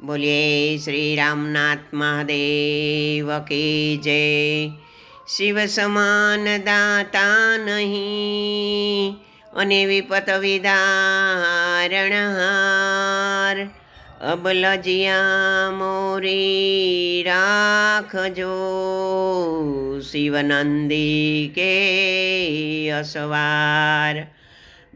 બોલીએ શ્રી રામનાથ મહાદેવ કી જય. શિવ સમાન દાતા નહીં, અને વિપત વિદારણહાર અબલજિયા મોરી રાખજો, શિવનંદી કે અસવાર.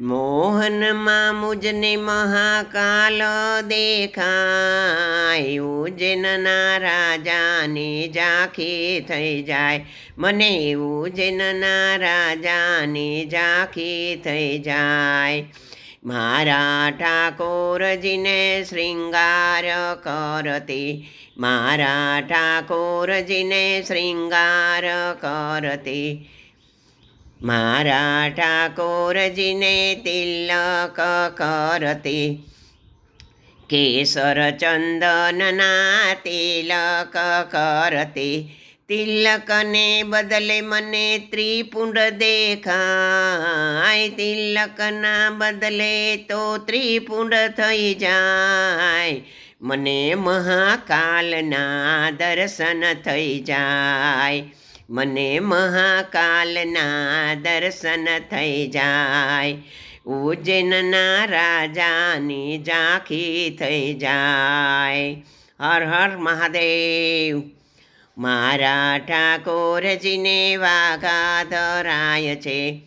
મોહનમાં મુજને મહાકાલ દેખાય, ઉજ્જૈનના રાજાને ઝાંખી થઈ જાય. મને ઉજ્જૈનના રાજાને ઝાંખી થઈ જાય. મારા ઠાકોરજીને શૃંગાર કરતી, મારા ઠાકોરજીને શૃંગાર કરતી. મારા ઠાકોરજીને તિલક કરતી. કેસર ચંદનના તિલક કરતી. તિલકને બદલે મને ત્રિપુંડ દેખાય. તિલકના બદલે તો ત્રિપુંડ થઈ જાય. મને મહાકાલના દર્શન થઈ જાય. મને મહાકાલના દર્શન થઈ જાય. ઉજ્જૈનના રાજાની ઝાંખી થઈ જાય. હર હર મહાદેવ. મારા ઠાકોરજીને વાઘા ધરાય છે.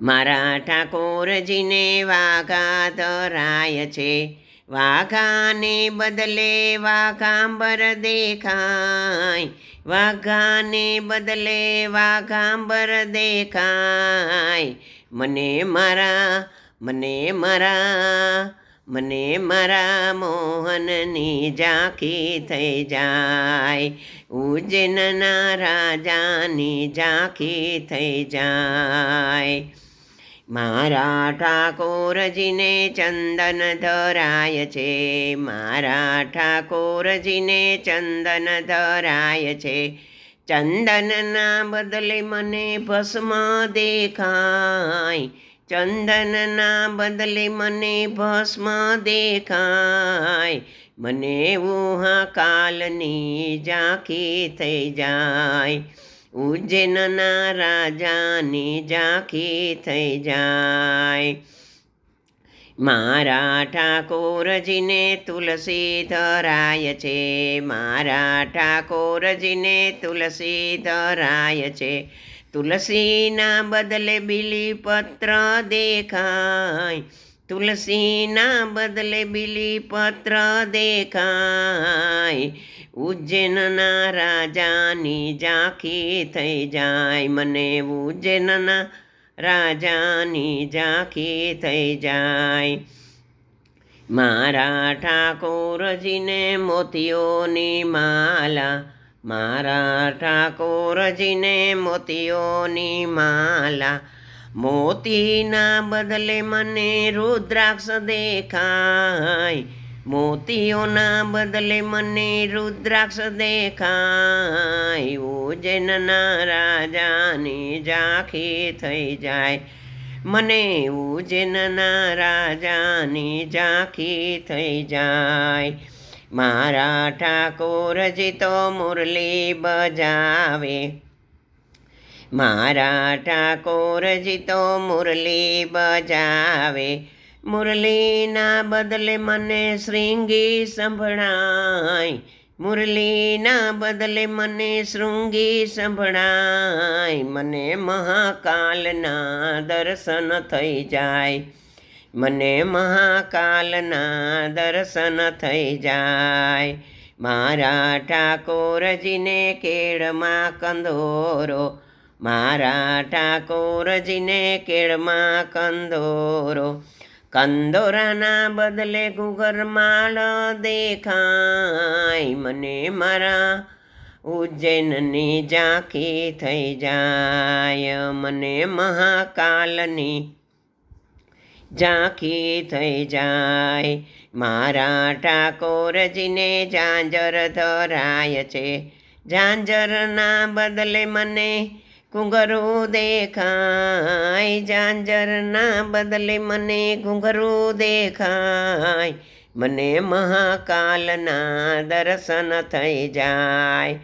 મારા ઠાકોરજીને વાઘા ધરાય છે. વાઘાને બદલે વાઘાંબર દેખાય. વાઘાને બદલે વાઘાંબર દેખાય. મને મારા મને મારા મને મારા મોહનની ઝાંખી થઈ જાય. ઉજ્જૈનના રાજાની ઝાંખી થઈ જાય. મારા ઠાકોરજીને ચંદન ધરાય છે, મારા ઠાકોરજીને ચંદન ધરાય છે. ચંદનના બદલે મને ભસ્મ દેખાય, ચંદનના બદલે મને ભસ્મ દેખાય. મને ઉહા કાલની ઝાંખી થઈ જાય ઉજ્જૈનના રાજાની ઝાંખી થઈ જાય. મારા ઠાકોરજીને તુલસી ધરાય છે, મારા ઠાકોરજીને તુલસી ધરાય છે. તુલસીના બદલે બીલીપત્ર દેખાય તુલસીના બદલે બીલીપત્ર દેખાય. ઉજ્જૈનના રાજાની ઝાંખી થઈ જાય. મને ઉજ્જૈનના રાજાની ઝાંખી થઈ જાય. મારા ઠાકોરજીને મોતીઓની માલા. મારા ઠાકોરજીને મોતીઓની માલા. મોતીના બદલે મને રુદ્રાક્ષ દેખાય. મોતીઓના બદલે મને રુદ્રાક્ષ દેખાય. ઉજ્જૈનના રાજાની ઝાંખી થઈ જાય. મને ઉજ્જૈનના રાજાની ઝાંખી થઈ જાય. મારા ઠાકોરજી તો મુરલી બજાવે. મારા ઠાકોરજી તો મુરલી બજાવે. મુરલીના બદલે મને શૃંગી સંભળાય. મુરલીના બદલે મને શૃંગી સંભળાય. મને મહાકાલના દર્શન થઈ જાય. મને મહાકાલના દર્શન થઈ જાય. મારા ઠાકોરજીને કેળમાં કંદોરો મારા ઠાકોરજીને કેળમાં કંદોરો. કંદોરાના બદલે ઘૂઘરમાળ દેખાય. મને મારા ઉજ્જૈનની ઝાંખી થઈ જાય. મને મહાકાલની ઝાંખી થઈ જાય. મારા ઠાકોરજીને ઝાંઝર ધરાય છે. ઝાંઝરના બદલે મને ઘૂંઘરું દેખાય, ઝાંઝરના બદલે મને ઘૂંઘરું દેખાય. મને મહાકાલના દર્શન થઈ જાય.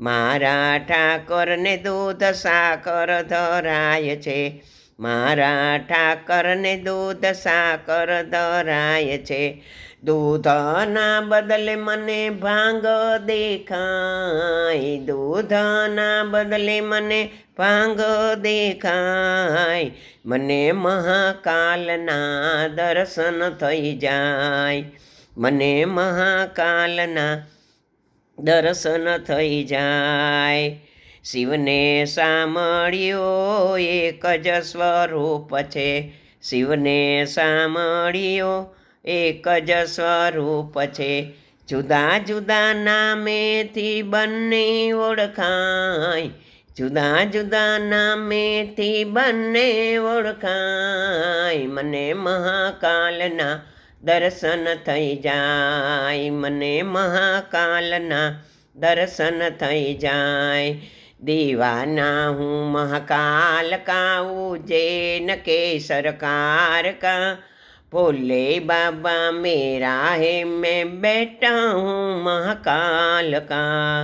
મારા ઠાકોરને દૂધ સાકર ધરાય છે. મારા ઠાકરને દૂધ સાકર ધરાય છે. દૂધના બદલે મને ભાંગ દેખાય. દૂધના બદલે મને ભાંગ દેખાય. મને મહાકાલના દર્શન થઈ જાય. મને મહાકાલના દર્શન થઈ જાય. શિવને સાંભળ્યો એક જ સ્વરૂપ છે. શિવને સાંભળ્યો એક જ સ્વરૂપ છે. જુદા જુદા નામેથી બંને ઓળખાય. જુદા જુદા નામેથી બંને ઓળખાય. મને મહાકાલના દર્શન થઈ જાય. મને મહાકાલના દર્શન થઈ જાય. દીવાના હું મહાકાલ કા ઉજ્જૈન કે સરકાર કા ભોલે બાબા મેરા હે મેં બેટા હું મહાકાલ કા.